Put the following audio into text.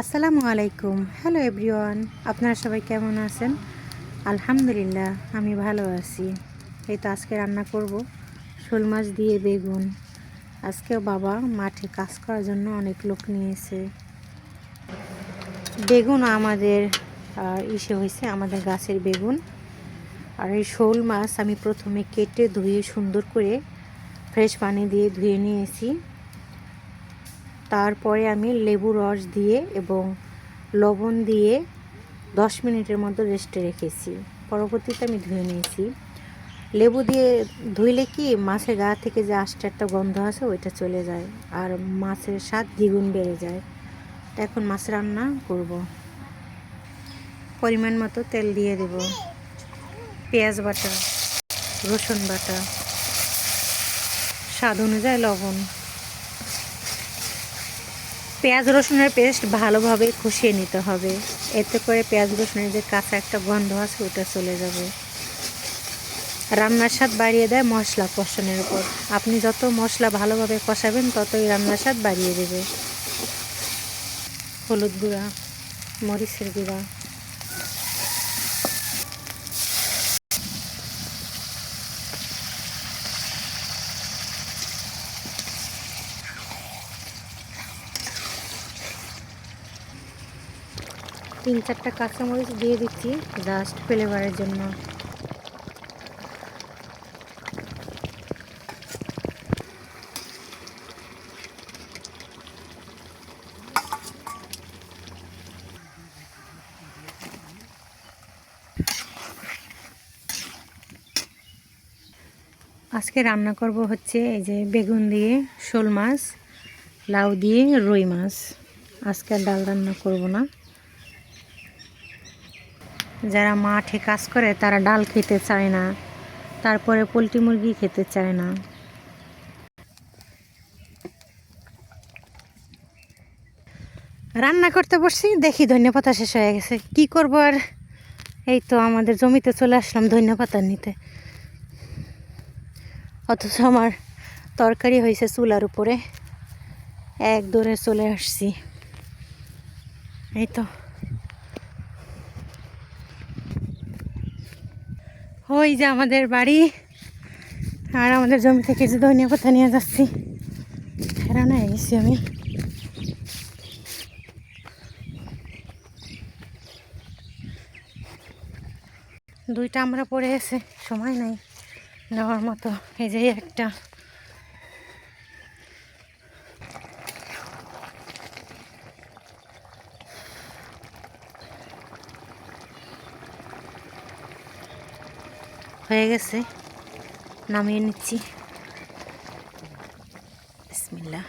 আসসালামু আলাইকুম। Hello everyone আপনারা সবাই কেমন আছেন? আলহামদুলিল্লাহ, আমি ভালো আছি। এই তো আজকে রান্না করব শোল মাছ দিয়ে বেগুন। আজকেও বাবা মাঠে কাজ করার জন্য অনেক লোক নিয়েছে। বেগুন আমাদের ইসে হয়েছে আমাদের গাছের বেগুন। আর এই শোল মাছ আমি প্রথমে কেটে ধুয়ে সুন্দর করে ফ্রেশ পানি দিয়ে ধুয়ে নিয়েছি। তারপরে আমি লেবু রস দিয়ে এবং লবণ দিয়ে দশ মিনিটের মতো রেস্টে রেখেছি। পরবর্তীতে আমি ধুয়ে নিয়েছি। লেবু দিয়ে ধুইলে কি মাছের গা থেকে যে আষ্টা একটা গন্ধ আছে, ওইটা চলে যায় আর মাছের স্বাদ দ্বিগুণ বেড়ে যায়। তা এখন মাছ রান্না করব। পরিমাণ মতো তেল দিয়ে দেব। পেঁয়াজ বাটা, রসুন বাটা, স্বাদ অনুযায়ী লবণ। পেঁয়াজ রসুনের পেস্ট ভালোভাবে কষিয়ে নিতে হবে। এতে করে পেঁয়াজ রসুনের যে কাঁচা একটা গন্ধ আছে, ওটা চলে যাবে। রান্নার স্বাদ বাড়িয়ে দেয় মশলা কষানোর উপর। আপনি যত মশলা ভালোভাবে কষাবেন, ততই রান্নার স্বাদ বাড়িয়ে দেবে। হলুদ গুঁড়া, মরিচের গুঁড়া। তিন চারটা কাঁচামরিচ দিয়ে দিচ্ছি জাস্ট ফ্লেভারের জন্য। আজকে রান্না করব হচ্ছে এই যে বেগুন দিয়ে শোল মাছ, লাউ দিয়ে রুই মাছ। আজকে ডাল রান্না করব না। যারা মাঠে কাজ করে, তারা ডাল খেতে চায় না। তারপরে পোলট্রি মুরগি খেতে চায় না। রান্না করতে বসছি, দেখি ধন্যপাতা শেষ হয়ে গেছে। কি করব আর? এই তো আমাদের জমিতে চলে আসলাম ধন্যপাতা নিতে। অথচ আমার তরকারি হয়েছে চুলার উপরে। এক দৌড়ে চলে আসছি। এই তো। ওই যে আমাদের বাড়ি। আর আমাদের জমি থেকে যে ধনিয়া পাতা নিয়ে যাচ্ছি। হেরান হয়ে গেছি আমি দুইটা আমরা পড়ে এসে সময় নাই। নেওয়ার মতো। এই যে একটা। হয়ে গেছে। নামিয়ে নিচ্ছি। বিসমিল্লা